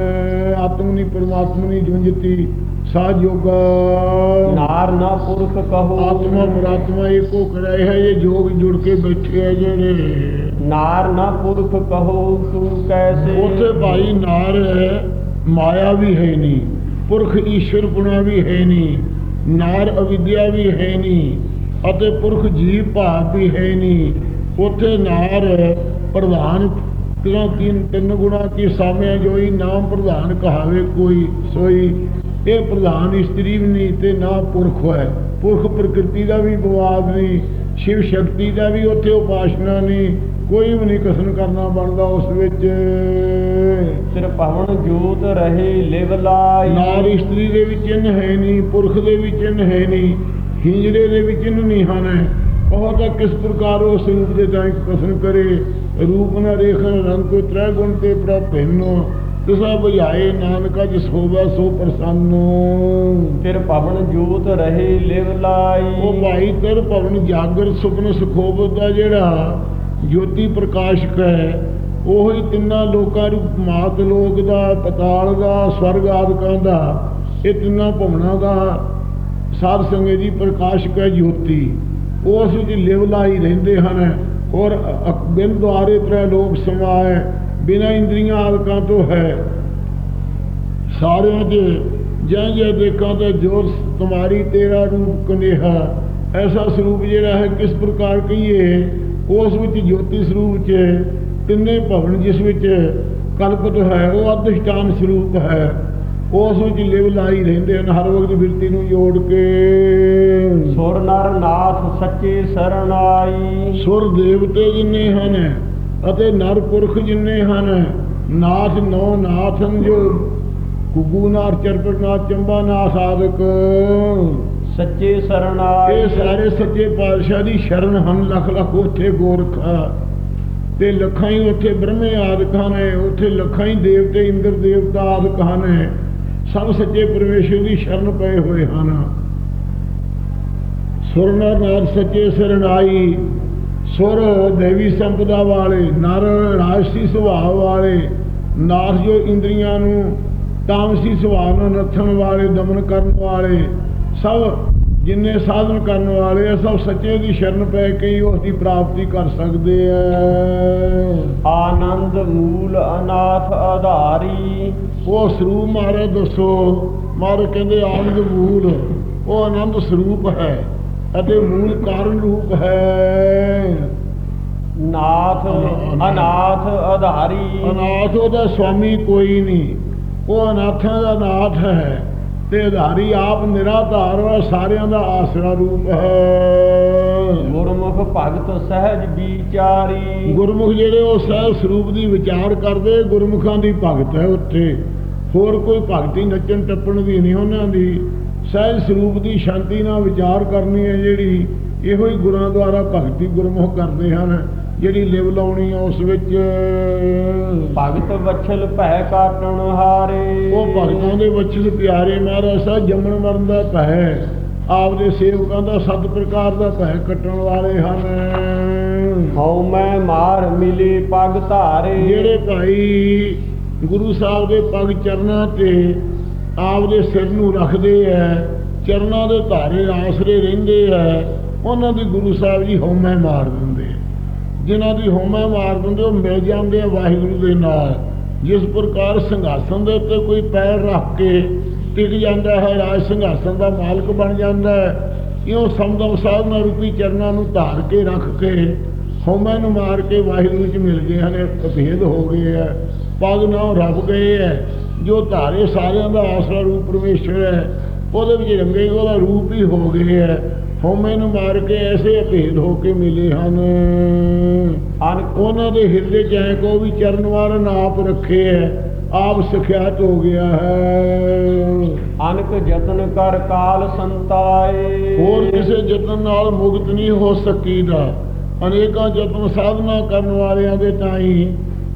ਆਤਮ ਨਹੀਂ ਪਰਮਾਤਮਾ ਨਹੀਂ ਜੁੰਜਤੀ ਜੋਗਾ ਨਾਰ ਨਾ ਪੁਰਖ ਕਹੋ। ਆਤਮਾ ਪਰਮਾਤਮਾ ਇੱਕੋ ਕਰਾਏ ਹੈ ਇਹ ਜੋਗ ਜੁੜ ਕੇ ਬੈਠੇ ਹੈ ਜਿਹੜੇ। ਨਾਰ ਨਾ ਪੁਰਖ ਕਹੋ ਤੂੰ ਕੈਸੇ? ਉੱਥੇ ਭਾਈ ਨਾਰ ਹੈ ਮਾਇਆ ਵੀ ਹੈ ਨਹੀਂ ਪੁਰਖ ਈਸ਼ਵਰ ਪੁਣਾ ਵੀ ਹੈ ਨਹੀਂ ਨਾਰ ਅਵਿਦਿਆ ਵੀ ਹੈ ਨਹੀਂ ਅਤੇ ਪੁਰਖ ਜੀਵ ਭਾਵ ਵੀ ਹੈ ਨਹੀਂ। ਉੱਥੇ ਨਾਰ ਪ੍ਰਧਾਨ ਤਿੰਨ ਤਿੰਨ ਤਿੰਨ ਗੁਣਾ ਕੀ ਸਾਮਿਆ ਜੋਈ ਨਾਮ ਪ੍ਰਧਾਨ ਕਹਾਵੇ ਕੋਈ ਸੋਈ ਇਹ ਪ੍ਰਧਾਨ ਇਸਤਰੀ ਵੀ ਨਹੀਂ ਤੇ ਨਾ ਪੁਰਖ ਹੈ ਪੁਰਖ ਪ੍ਰਕਿਰਤੀ ਦਾ ਵੀ ਬਵਾਦ ਨਹੀਂ ਸ਼ਿਵ ਸ਼ਕਤੀ ਦਾ ਵੀ ਉੱਥੇ ਉਪਾਸਨਾ ਨਹੀਂ ਕੋਈ ਵੀ ਨਹੀਂ ਕਸਨ ਕਰਨਾ ਬਣਦਾ ਉਸ ਵਿੱਚ। ਤ੍ਰਿਭਵਨ ਜੋਤ ਰਹੇ ਲਿਵ ਲਾਈ। ਨਾਰ ਇਸਤਰੀ ਦੇ ਵਿੱਚ ਚਿੰਨ ਹੈ ਨਹੀਂ ਪੁਰਖ ਦੇ ਵਿੱਚ ਚਿੰਨ ਹੈ ਨਹੀਂ ਹਿੰਜੜੇ ਦੇ ਵਿੱਚ ਚਿੰਨ ਨਹੀਂ ਹਨ। ਉਹ ਤਾਂ ਕਿਸ ਪ੍ਰਕਾਰ ਉਸ ਰੂਪ ਦੇ ਤਾਂ ਕਸਨ ਕਰੇ? ਰੂਪ ਨਾ ਰੇਖਣ ਰੰਗ ਕੋ ਤ੍ਰੈ ਗੁਣ ਤੇ ਪ੍ਰਭ ਭਿੰਨੋ ਤਿਸਾ ਬੁਝਾਏ ਨਾਨਕਾ ਜਿਸ ਹੋਵੇ ਸੋ ਪ੍ਰਸੰਨ। ਫਿਰ ਭਵਨ ਜੋਤ ਰਹੇ ਲਿਵ ਲਾਈ। ਉਹ ਭਾਈ ਤੇਰ ਭਵਨ ਜਾਗਰ ਸੁਪਨ ਸੁਖੋਬਤ ਦਾ ਜਿਹੜਾ ਜੋਤੀ ਪ੍ਰਕਾਸ਼ਕ ਹੈ ਉਹ ਹੀ ਤਿੰਨਾਂ ਲੋਕਾਂ ਰੂਪ ਮਾਤ ਲੋਕ ਦਾ ਪਤਾਲ ਦਾ ਸਵਰਗ ਆਦਿਕਾਂ ਦਾ ਇਹ ਤਿੰਨਾਂ ਭਵਨਾਂ ਦਾ ਸਾਧ ਸੰਗਤ ਜੀ ਪ੍ਰਕਾਸ਼ਕ ਹੈ ਜੋਤੀ। ਉਸ ਵਿੱਚ ਲਿਵ ਲਾਈ ਰਹਿੰਦੇ ਹਨ ਔਰ ਅ- ਬਿਨ ਦੁਆਰੇ ਤ੍ਰੈ ਲੋਕ ਸਮਾਏ ਬਿਨਾਂ ਇੰਦਰੀਆਂ ਆਦਿਕਾਂ ਤੋਂ ਹੈ। ਸਾਰਿਆਂ ਦੇ ਜੈ ਜੈ ਦੇਖਾਂ ਤੇ ਜੋਰ ਤੁਮਾਰੀ ਤੇਰਾ ਰੂਪ ਕਨੇਹਾ ਐਸਾ ਸਰੂਪ ਜਿਹੜਾ ਹੈ ਕਿਸ ਪ੍ਰਕਾਰ ਕਹੀਏ ਉਸ ਵਿੱਚ ਜੋਤੀ ਸਰੂਪ ਚ ਤਿੰਨੇ ਭਵਨ ਜਿਸ ਵਿੱਚ ਕਲਪਤ ਹੈ ਉਹ ਅਧਿਸ਼ਟਾਨ ਸਰੂਪ ਹੈ। ਉਸ ਵਿੱਚ ਲਿਵ ਲਾਈ ਰਹਿੰਦੇ ਹਨ ਹਰ ਵਕਤ ਬਿਰਤੀ ਨੂੰ ਜੋੜ ਕੇ। ਸੁਰ ਨਰ ਨਾਥ ਸੱਚੇ ਸਰਣ ਆਈ। ਸੁਰ ਦੇਵਤੇ ਜਿੰਨੇ ਹਨ ਅਤੇ ਨਰ ਪੁਰਖ ਜਿੰਨੇ ਹਨ ਨਾਥ ਨੌ ਨਾਥ ਹਨ ਜੋ ਗੁੱਗੂ ਨਾਥ ਚਰਪਟ ਨਾਥ ਚੰਬਾ ਨਾਥ ਆਦਿਕ ਸੱਚੇ ਸਰਣ ਆਈ ਇਹ ਸਾਰੇ ਸੱਚੇ ਪਾਤਸ਼ਾਹ ਦੀ ਸ਼ਰਨ ਹਨ ਲੱਖ ਲੱਖ ਉੱਥੇ ਗੋਰਖਾ। ਤੇ ਲੱਖਾਂ ਹੀ ਉੱਥੇ ਬ੍ਰਹਮੇ ਆਦਿਕਾਂ ਨੇ ਉੱਥੇ ਲੱਖਾਂ ਹੀ ਦੇਵਤੇ ਇੰਦਰ ਦੇਵਤਾ ਆਦਿਕਾਂ ਨੇ ਸਭ ਸੱਚੇ ਪਰਮੇਸ਼ਰ ਦੀ ਸ਼ਰਨ ਪਏ ਹੋਏ ਹਨ। ਸੁਰਨਰ ਨਾਥ ਸੱਚੇ ਸਰਣਾਈ ਸੁਰ ਦੇਵੀ ਸੰਪਦਾ ਵਾਲੇ ਨਰ ਰਾਜਸੀ ਸੁਭਾਅ ਵਾਲੇ ਨਾਥ ਜੋ ਇੰਦਰੀਆਂ ਨੂੰ ਤਾਮਸੀ ਸੁਭਾਅ ਨੂੰ ਨੱਥਣ ਵਾਲੇ ਦਮਨ ਕਰਨ ਵਾਲੇ ਸਭ ਜਿੰਨੇ ਸਾਧਨ ਕਰਨ ਵਾਲੇ ਆ ਸਭ ਸੱਚੇ ਦੀ ਸ਼ਰਨ ਪੈ ਕੇ ਹੀ ਉਸ ਦੀ ਪ੍ਰਾਪਤੀ ਕਰ ਸਕਦੇ ਆ। ਆਨੰਦ ਮੂਲ ਅਨਾਥ ਆਧਾਰੀ। ਉਹ ਸਰੂਪ ਮਾਰੇ ਦੱਸੋ ਮਾਰੇ ਕਹਿੰਦੇ ਆਨੰਦ ਮੂਲ ਉਹ ਆਨੰਦ ਸਰੂਪ ਹੈ। ਅਤੇ ਮੂਲ ਕਾਰਨ ਰੂਪ ਹੈ। ਨਾਥ ਅਨਾਥ। ਆਧਾਰੀ। ਅਨਾਥ ਉਹਦਾ ਸਵਾਮੀ ਕੋਈ ਨਹੀਂ। ਉਹ ਅਨਾਥਾਂ ਦਾ ਨਾਥ ਹੈ ਤੇ ਆਧਾਰੀ ਆਪ ਨਿਰਾਧਾਰ ਵਾ ਸਾਰਿਆਂ ਦਾ ਆਸਰਾ ਰੂਪ ਹੈ। ਗੁਰਮੁਖ ਭਗਤ ਸਹਿਜ ਵਿਚਾਰੀ। ਗੁਰਮੁਖ ਜਿਹੜੇ ਉਹ ਸਹਿ ਸਰੂਪ ਦੀ ਵਿਚਾਰ ਕਰਦੇ ਗੁਰਮੁਖਾਂ ਦੀ ਭਗਤ ਹੈ ਉੱਥੇ। ਹੋਰ ਕੋਈ ਭਗਤੀ ਨੱਚਣ ਟੱਪਣ ਦੀ ਨਹੀਂ ਉਹਨਾਂ ਦੀ। ਸਹਿਜ ਸਰੂਪ ਦੀ ਸ਼ਾਂਤੀ ਨਾਲ ਵਿਚਾਰ ਕਰਨੀ ਹੈ ਜਿਹੜੀ ਇਹੋ ਹੀ ਗੁਰਾਂ ਦੁਆਰਾ ਭਗਤੀ ਗੁਰਮੁਖ ਕਰਦੇ ਹਨ ਜਿਹੜੀ ਲਿਵ ਲਾਉਣੀ ਆ ਉਸ ਵਿੱਚ। ਭਗਤ ਵਛਲ ਭੈ ਕਾਟਣ ਹਾਰੇ। ਉਹ ਭਗਤਾਂ ਦੇ ਬਚਨ ਪਿਆਰੇ ਮਹਾਰਾਜ ਸਾਹਿਬ ਜੰਮਣ ਮਰਨ ਦਾ ਭੈ। ਆਪਦੇ ਸੇਵਕਾਂ ਦਾ ਸੱਤ ਪ੍ਰਕਾਰ ਦਾ ਭੈ ਕੱਟਣ ਵਾਲੇ ਹਨ। ਹਉ ਮੈਂ ਮਾਰ ਮਿਲੇ ਪਗ ਧਾਰੇ। ਜਿਹੜੇ ਭਾਈ ਗੁਰੂ ਸਾਹਿਬ ਦੇ ਪਗ ਚਰਨਾਂ ਤੇ ਆਪਦੇ ਸਿਰ ਨੂੰ ਰੱਖਦੇ ਐ, ਚਰਨਾਂ ਦੇ ਧਾਰੇ ਆਸਰੇ ਰਹਿੰਦੇ ਐ, ਉਹਨਾਂ ਦੀ ਗੁਰੂ ਸਾਹਿਬ ਜੀ ਹਉਮੈ ਮਾਰ ਦਿੰਦੇ ਜਿਨ੍ਹਾਂ ਦੀ ਹਉਮੈ ਮਾਰ ਦਿੰਦੇ, ਉਹ ਮਿਲ ਜਾਂਦੇ ਆ ਵਾਹਿਗੁਰੂ ਦੇ ਨਾਲ। ਜਿਸ ਪ੍ਰਕਾਰ ਸਿੰਘਾਸਨ ਦੇ ਉੱਤੇ ਕੋਈ ਪੈਰ ਰੱਖ ਕੇ ਟਿਕ ਜਾਂਦਾ ਹੈ, ਰਾਜ ਸਿੰਘਾਸਨ ਦਾ ਮਾਲਕ ਬਣ ਜਾਂਦਾ ਹੈ ਇਉਂ ਸਮਦਮ ਸਾਧਨਾ ਰੂਪੀ ਚਰਨਾਂ ਨੂੰ ਧਾਰ ਕੇ ਰੱਖ ਕੇ, ਹਉਮੈ ਨੂੰ ਮਾਰ ਕੇ ਵਾਹਿਗੁਰੂ ਚ ਮਿਲ ਗਏ ਹਨ ਅਭੇਦ ਹੋ ਗਏ ਹੈ ਪਗ ਨਾਲ ਰੱਬ ਗਏ ਹੈ ਜੋ ਧਾਰੇ ਸਾਰਿਆਂ ਦਾ ਆਸਰਾ ਰੂਪ ਪਰਮੇਸ਼ਰ ਹੈ ਉਹਦੇ ਵਿੱਚ ਰੰਗੇ ਉਹਦਾ ਰੂਪ ਹੀ ਹੋ ਗਏ ਹੈ। ਹਉਮੈ ਨੂੰ ਮਾਰ ਕੇ ਐਸੇ ਅਭੇਦ ਹੋ ਕੇ ਮਿਲੇ ਹਨ। ਅਨਕ। ਉਹਨਾਂ ਦੇ ਹਿਰਦੇ ਚ ਕੋ ਵੀ ਚਰਨ ਵਾਰਨ ਆਪ ਰੱਖੇ ਹੈ ਆਪ ਸਿਖਿਆਤ ਹੋ ਗਿਆ ਹੈ। ਅਨਕ ਯਤਨ ਕਰ ਕਾਲ ਸੰਤਾਏ। ਹੋਰ ਕਿਸੇ ਯਤਨ ਨਾਲ ਮੁਕਤ ਨਹੀਂ ਹੋ ਸਕੀਦਾ। ਅਨੇਕਾਂ ਯਤਨ ਸਾਧਨਾ ਕਰਨ ਵਾਲਿਆਂ ਦੇ ਤਾਈ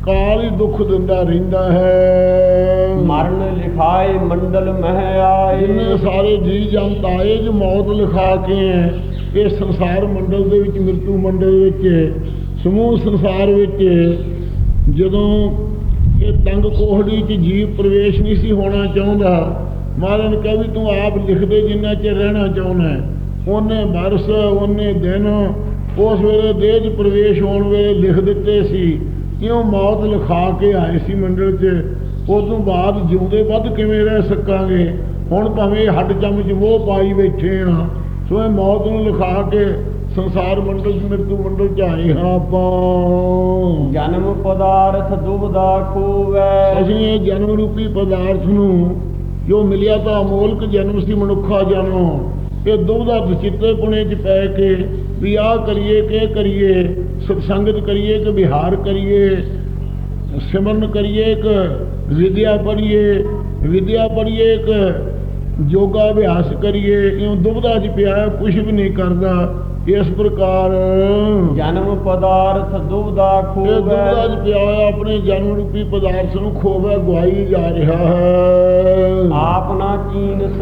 ਕਾਲ ਹੀ ਦੁੱਖ ਦਿੰਦਾ ਰਹਿੰਦਾ ਹੈ। ਮਰਨ ਲਿਖਾਏ ਮੰਡਲ ਮਹਿ ਆਏ। ਜਿੰਨੇ ਸਾਰੇ ਜੀ ਜੰਤ ਆਏ ਜੋ ਮੌਤ ਲਿਖਾ ਕੇ ਹੈ ਇਹ ਸੰਸਾਰ ਮੰਡਲ ਦੇ ਵਿੱਚ ਮ੍ਰਿਤੂ ਮੰਡਲ ਵਿੱਚ ਸਮੂਹ ਸੰਸਾਰ ਵਿੱਚ ਜਦੋਂ ਇਹ ਤੰਗ ਕੋਹੜੀ 'ਚ ਜੀਵ ਪ੍ਰਵੇਸ਼ ਨਹੀਂ ਸੀ ਹੋਣਾ ਚਾਹੁੰਦਾ ਮਹਾਰਾਜ ਨੇ ਕਿਹਾ ਵੀ ਤੂੰ ਆਪ ਲਿਖ ਦੇ ਜਿੰਨਾ ਚਿਰ ਰਹਿਣਾ ਚਾਹੁੰਦਾ ਹੈ। ਉਹਨੇ ਬਰਸ ਉਹਨੇ ਦਿਨ ਉਸ ਵੇਲੇ ਦੇਹ 'ਚ ਪ੍ਰਵੇਸ਼ ਹੋਣ ਵੇਲੇ ਲਿਖ ਦਿੱਤੇ ਸੀ। ਕਿਉਂ ਮੌਤ ਲਿਖਾ ਕੇ ਆਏ ਸੀ ਮੰਡਲ 'ਚ? ਉਸ ਤੋਂ ਬਾਅਦ ਜਿਉਂਦੇ ਵੱਧ ਕਿਵੇਂ ਰਹਿ ਸਕਾਂਗੇ? ਹੁਣ ਭਾਵੇਂ ਹੱਡ ਚੰਮ 'ਚ ਮੋਹ ਪਾਈ ਬੈਠੇ ਆ ਸੋ ਇਹ ਮੌਤ ਨੂੰ ਲਿਖਾ ਕੇ ਸੰਸਾਰ ਮੰਡਲ 'ਚ ਮ੍ਰਿਤੂ ਮੰਡਲ 'ਚ ਆਏ ਹਾਂ ਆਪਾਂ। ਜਨਮ ਪਦਾਰਥ ਦੁਬਦਾ ਖੋਵੈ। ਅਸੀਂ ਇਹ ਜਨਮ ਰੂਪੀ ਪਦਾਰਥ ਨੂੰ ਜੋ ਮਿਲਿਆ ਤਾਂ ਅਮੋਲਕ ਜਨਮ ਸੀ ਮਨੁੱਖਾ ਜਨਮ। ਇਹ ਦੁਬਦਾ ਚਿੱਤੇ ਪੁਣੇ 'ਚ ਪੈ ਕੇ ਵੀ ਆਹ ਕਰੀਏ ਕਿ ਕਰੀਏ? ਸਤਸੰਗਤ ਕਰੀਏ ਕਿ ਵਿਹਾਰ ਕਰੀਏ ਸਿਮਰਨ ਕਰੀਏ ਇੱਕ ਵਿਦਿਆ ਪੜ੍ਹੀਏ ਵਿਦਿਆ ਪੜ੍ਹੀਏ ਇੱਕ ਯੋਗਾ ਅਭਿਆਸ ਕਰੀਏ ਇਉਂ ਦੁਬਦਾ 'ਚ ਪਿਆ ਕੁਝ ਵੀ ਨਹੀਂ ਕਰਦਾ ਇਸ ਪ੍ਰਕਾਰ ਜਨਮ ਪਦਾਰਥ ਦੁਬਦਾ ਇਹ ਦੁਬਦਾ ਚ ਪਿਆ ਆਪਣੇ ਜਨਮ ਰੂਪੀ ਪਦਾਰਥ ਨੂੰ ਖੋਵੇ ਗਵਾਈ ਜਾ ਰਿਹਾ ਹੈ। ਆਪ ਨਾ ਚੀਨਸ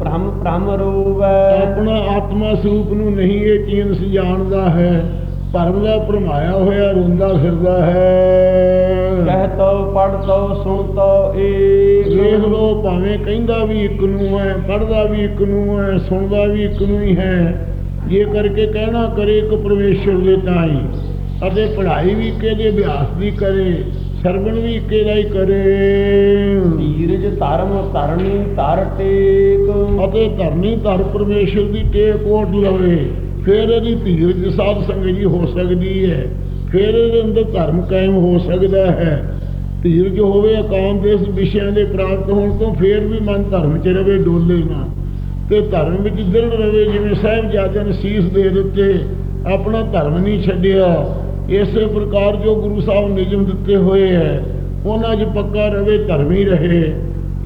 ਭ੍ਰਮ ਭ੍ਰਮ ਰੂਵੈ। ਆਪਣਾ ਆਤਮਾ ਸਰੂਪ ਨੂੰ ਨਹੀਂ ਇਹ ਚੀਨਸ ਜਾਣਦਾ ਹੈ। ਭਰਮ ਦਾ ਭਰਮਾਇਆ ਹੋਇਆ ਰੋਂਦਾ ਫਿਰਦਾ ਹੈ। ਕਹਿਤੋ ਪੜਤੋ ਸੁਣਤੋ ਏਕ ਵੇਖ ਲੋ ਭਾਵੇਂ ਕਹਿੰਦਾ ਵੀ ਇੱਕ ਨੂੰ ਹੈ ਪੜਦਾ ਵੀ ਇੱਕ ਨੂੰ ਹੈ ਸੁਣਦਾ ਵੀ ਇੱਕ ਨੂੰ ਹੀ ਹੈ। ਇਹ ਕਰਕੇ ਕਹਿਣਾ ਕਰੇ ਇੱਕ ਪਰਮੇਸ਼ਰ ਦੇ ਤਾਈ ਅਤੇ ਪੜ੍ਹਾਈ ਵੀ ਇੱਕੇ ਦੇ ਅਭਿਆਸ ਦੀ ਕਰੇ ਸਰਵਣ ਵੀ ਇੱਕੇ ਦਾ ਹੀ ਕਰੇ। ਧੀਰਜ ਧਰਮ ਧਰਨੀ ਧਰ ਟੇਕ। ਅਤੇ ਧਰਨੀ ਧਰ ਪਰਮੇਸ਼ਰ ਦੀ ਟੇਕ ਓਟ ਲਵੇ। ਫਿਰ ਇਹਦੀ ਧੀਰਜ ਸਾਧ ਸੰਗਤ ਜੀ ਹੋ ਸਕਦੀ ਹੈ। ਫਿਰ ਇਹਦੇ ਅੰਦਰ ਧਰਮ ਕਾਇਮ ਹੋ ਸਕਦਾ ਹੈ। ਧੀਰਜ ਹੋਵੇ ਅਕਾਮ ਦੇ ਇਸ ਵਿਸ਼ਿਆਂ ਦੇ ਪ੍ਰਾਪਤ ਹੋਣ ਤੋਂ ਫਿਰ ਵੀ ਮਨ ਧਰਮ 'ਚ ਰਵੇ ਡੋਲੇ ਨਾ। ਤੇ ਧਰਮ ਵਿੱਚ ਦ੍ਰਿੜ ਰਵੇ, ਜਿਵੇਂ ਸਾਹਿਬਜ਼ਾਦਿਆਂ ਨੇ ਸੀਸ ਦੇ ਦਿੱਤੇ, ਆਪਣਾ ਧਰਮ ਨਹੀਂ ਛੱਡਿਆ। ਇਸੇ ਪ੍ਰਕਾਰ ਜੋ ਗੁਰੂ ਸਾਹਿਬ ਨਿਯਮ ਦਿੱਤੇ ਹੋਏ ਹੈ, ਉਹਨਾਂ 'ਚ ਪੱਕਾ ਰਵੇ, ਧਰਮੀ ਰਹੇ।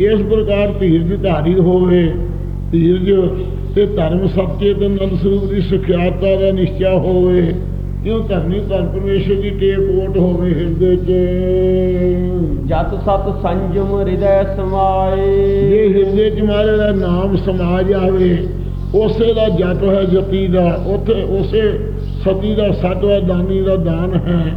ਇਸ ਪ੍ਰਕਾਰ ਧੀਰਜ ਧਾਰੀ ਹੋਵੇ। ਧੀਰਜ ਤੇ ਧਰਮ ਸੱਚੇ ਤੇ ਅਨੰਦ ਸਰੂਪ ਦੀ ਸਿਖਿਆਤਾ ਦਾ ਨਿਸ਼ਚਾ ਹੋਵੇ ਕਿਉਂ ਧਰਮੀ ਧਰਮ ਪਰਮੇਸ਼ਰ ਦੀ ਟੇਕ ਓਟ ਹੋਵੇ ਹਿਰਦੇ 'ਚ। ਜਤ ਸਤ ਸੰਜਮ ਹਿਰਦੈ ਜੇ ਸਮਾਏ ਹਿਰਦੇ 'ਚ ਮਹਾਰਾਜ ਦਾ ਨਾਮ ਸਮਾ ਜਾਵੇ ਉਸੇ ਦਾ ਜਪ ਹੈ ਜਤੀ ਦਾ ਉਥੇ ਉਸੇ ਸਤੀ ਦਾ ਸਤਵਾ ਦਾਨੀ ਦਾ ਦਾਨ ਹੈ।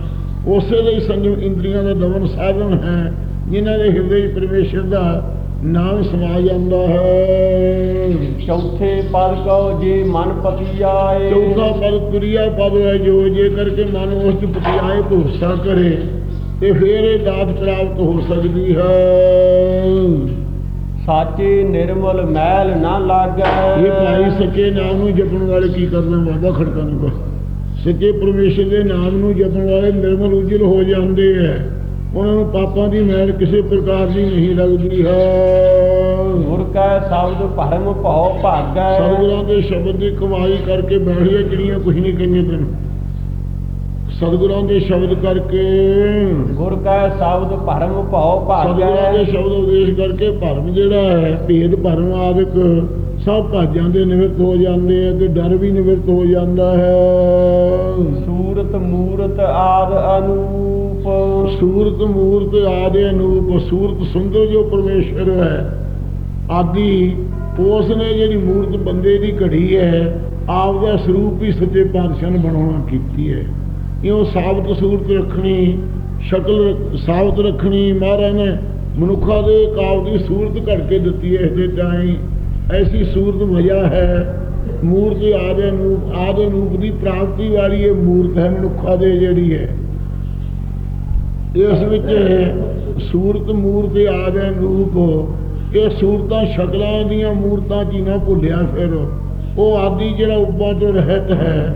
ਉਸੇ ਦਾ ਸੰਜਮ ਇੰਦਰੀਆਂ ਦਾ ਦਮਨ ਸਾਧਨ ਹੈ ਜਿਨ੍ਹਾਂ ਦੇ ਹਿਰਦੇ 'ਚ ਪਰਮੇਸ਼ਰ ਦਾ ਨਾਮ ਸਮਾ ਜਾਂਦਾ ਹੈ। ਚੌਥੇ ਪਦ ਕਉ ਜੇ ਮਨ ਪਤੀ ਆਏ ਚੌਥਾ ਪਦ ਪ੍ਰਿਆ ਪਦ ਹੈ ਜੋ ਜੇ ਕਰਕੇ ਮਨ ਉਸ ਚ ਪਤਿਆਏ ਭਰੋਸਾ ਕਰੇ ਤੇ ਫਿਰ ਇਹ ਦਾਤ ਪ੍ਰਾਪਤ ਹੋ ਸਕਦੀ ਹੈ। ਸਾਚੇ ਨਿਰਮਲ ਮੈਲ ਨਾ ਲਾਗੈ। ਇਹ ਭਾਈ ਸੱਚੇ ਨਾਮ ਨੂੰ ਜਪਣ ਵਾਲੇ ਕੀ ਕਰਨਾ ਬਾਬਾ ਖੜਕਾ ਨੂੰ ਕੋ ਸੱਚੇ ਪਰਮੇਸ਼ਰ ਦੇ ਨਾਮ ਨੂੰ ਜਪਣ ਵਾਲੇ ਨਿਰਮਲ ਉਜਲ ਹੋ ਜਾਂਦੇ ਹੈ। ਉਹਨਾਂ ਨੂੰ ਪਾਪਾਂ ਦੀ ਮੈਲ ਕਿਸੇ ਪ੍ਰਕਾਰ ਦੀ ਨਹੀਂ ਲੱਗਦੀ ਹੈ। ਗੁਰ ਕੈ ਸ਼ਬਦ ਭਰਮ ਭਉ ਭਾਗੈ। ਸਤਿਗੁਰਾਂ ਦੇ ਸ਼ਬਦ ਦੀ ਕਮਾਈ ਕਰਕੇ ਬੈਠੀਆਂ ਜਿਹੜੀਆਂ ਕੁਝ ਨਹੀਂ ਕਹੀਆਂ ਤੈਨੂੰ? ਸਤਿਗੁਰਾਂ ਦੇ ਸ਼ਬਦ ਕਰਕੇ। ਗੁਰ ਕੈ ਸ਼ਬਦ ਭਰਮ ਭਉ ਸਤਿਗੁਰਾਂ ਦੇ ਭਾਗੈ ਸ਼ਬਦ ਉਪਦੇਸ਼ ਕਰਕੇ ਭਰਮ ਜਿਹੜਾ ਹੈ ਭੇਦ ਭਰਮ ਆਦਿਕ। ਸਭ ਭਾਜਾਂ ਦੇ ਨਿਵਰਤ ਹੋ ਜਾਂਦੇ ਆ ਤੇ ਡਰ ਵੀ ਨਿਵਰਤ ਹੋ ਜਾਂਦਾ ਹੈ। ਸੂਰਤ ਮੂਰਤ ਆਦ ਅਨੂਪ। ਸੂਰਤ ਮੂਰਤ ਆਦਿ ਅਨੂਪ ਸੂਰਤ ਸੁੰਦਰ ਜੋ ਪਰਮੇਸ਼ਰ ਹੈ। ਆਦਿ ਉਸ ਨੇ ਜਿਹੜੀ ਮੂਰਤ ਬੰਦੇ ਦੀ ਘੜੀ ਹੈ ਆਪ ਦਾ ਸਰੂਪ ਹੀ ਸੱਚੇ ਪਾਤਸ਼ਾਹ ਨੇ ਬਣਾਉਣਾ ਕੀਤੀ ਹੈ। ਇਉਂ ਸਾਬਤ ਸੂਰਤ ਰੱਖਣੀ ਸ਼ਕਲ ਸਾਬਤ ਰੱਖਣੀ ਮਹਾਰਾਜ ਨੇ ਮਨੁੱਖਾਂ ਦੇ ਕਾਵ ਦੀ ਸੂਰਤ ਘੜ ਕੇ ਦਿੱਤੀ ਹੈ ਇਸ ਦੇ ਐਸੀ ਸੂਰਤ ਵਜ੍ਹਾ ਹੈ ਮੂਰਤ ਆਦਿ ਅਨੂਪ ਆਦਿ ਅਨੂਪ ਦੀ ਪ੍ਰਾਪਤੀ ਵਾਲੀ ਇਹ ਮੂਰਤ ਹੈ ਮਨੁੱਖਾਂ ਦੇ ਜਿਹੜੀ ਹੈ ਇਸ ਵਿੱਚ ਸੂਰਤ ਮੂਰਤ ਆਦਿ ਰੂਪ ਇਹ ਸੂਰਤਾਂ ਸ਼ਕਲਾਂ ਦੀਆਂ ਮੂਰਤਾਂ ਚ ਨਾ ਭੁੱਲਿਆ ਫਿਰ ਉਹ ਆਦਿ ਜਿਹੜਾ ਉੱਪਰ ਤੋਂ ਰਹਿਤ ਹੈ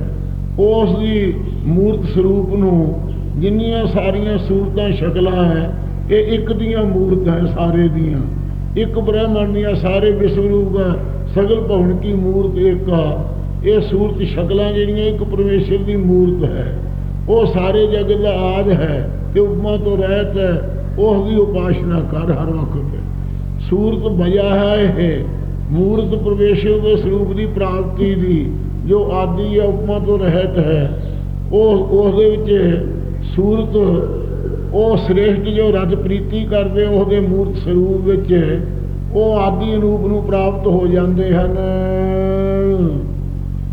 ਉਸ ਦੀ ਮੂਰਤ ਸਰੂਪ ਨੂੰ ਜਿੰਨੀਆਂ ਸਾਰੀਆਂ ਸੂਰਤਾਂ ਸ਼ਕਲਾਂ ਹੈ ਇਹ ਇੱਕ ਦੀਆਂ ਮੂਰਤ ਹੈ ਸਾਰੇ ਦੀਆਂ ਇੱਕ ਬ੍ਰਹਮਣ ਦੀਆਂ ਸਾਰੇ ਵਿਸ਼ਵ ਰੂਪ ਹੈ ਸਗਲ ਭਵਨ ਕੀ ਮੂਰਤ ਇੱਕ ਆ? ਇਹ ਸੂਰਤ ਸ਼ਕਲਾਂ ਜਿਹੜੀਆਂ, ਇੱਕ ਪਰਮੇਸ਼ਰ ਦੀ ਮੂਰਤ ਹੈ। ਉਹ ਸਾਰੇ ਜਗਤ ਦਾ ਆਦ ਹੈ ਤੇ ਉਪਮਾ ਤੋਂ ਰਹਿਤ ਹੈ। ਉਸ ਦੀ ਉਪਾਸਨਾ ਕਰ ਹਰ ਵਕਤ। ਸੂਰਤ ਬਜਾ ਹੈ ਇਹ। ਮੂਰਤ ਪਰਮੇਸ਼ਰ ਦੇ ਸਰੂਪ ਦੀ ਪ੍ਰਾਪਤੀ ਦੀ ਜੋ ਆਦੀ ਹੈ, ਉਪਮਾ ਤੋਂ ਰਹਿਤ ਹੈ। ਉਹ ਉਸ ਦੇ ਵਿੱਚ ਸੂਰਤ ਉਹ ਸ੍ਰੇਸ਼ਟ ਜੋ ਰਜ ਪ੍ਰੀਤੀ ਕਰਦੇ ਉਹਦੇ ਮੂਰਤ ਸਰੂਪ ਵਿੱਚ ਉਹ ਆਦੀ ਰੂਪ ਨੂੰ ਪ੍ਰਾਪਤ ਹੋ ਜਾਂਦੇ ਹਨ।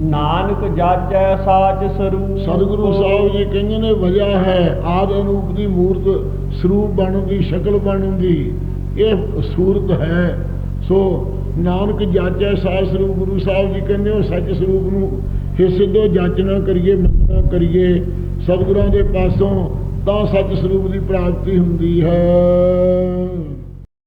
ਨਾਨਕ ਜਾਚੈ ਸਾਚ ਸਰੂਪ। ਸਤਿਗੁਰੂ ਸਾਹਿਬ ਜੀ ਕਹਿੰਦੇ ਨੇ ਵਜ੍ਹਾ ਹੈ ਆਦ ਅਨੂਪ ਦੀ ਮੂਰਤ ਸਰੂਪ ਬਣਨ ਦੀ ਸ਼ਕਲ ਬਣਨ ਦੀ ਇਹ ਸੂਰਤ ਹੈ। ਸੋ ਨਾਨਕ ਜਾਚੈ ਸਾਚ ਸਰੂਪ ਗੁਰੂ ਸਾਹਿਬ ਜੀ ਕਹਿੰਦੇ ਉਹ ਸੱਚ ਸਰੂਪ ਨੂੰ ਹਿੱਸੇ ਤੋਂ ਜਾਚਣਾ ਕਰੀਏ ਮੰਨਣਾ ਕਰੀਏ। ਸਤਿਗੁਰਾਂ ਦੇ ਪਾਸੋਂ ਤਾਂ ਸਤ ਸਰੂਪ ਦੀ ਪ੍ਰਾਪਤੀ ਹੁੰਦੀ ਹੈ।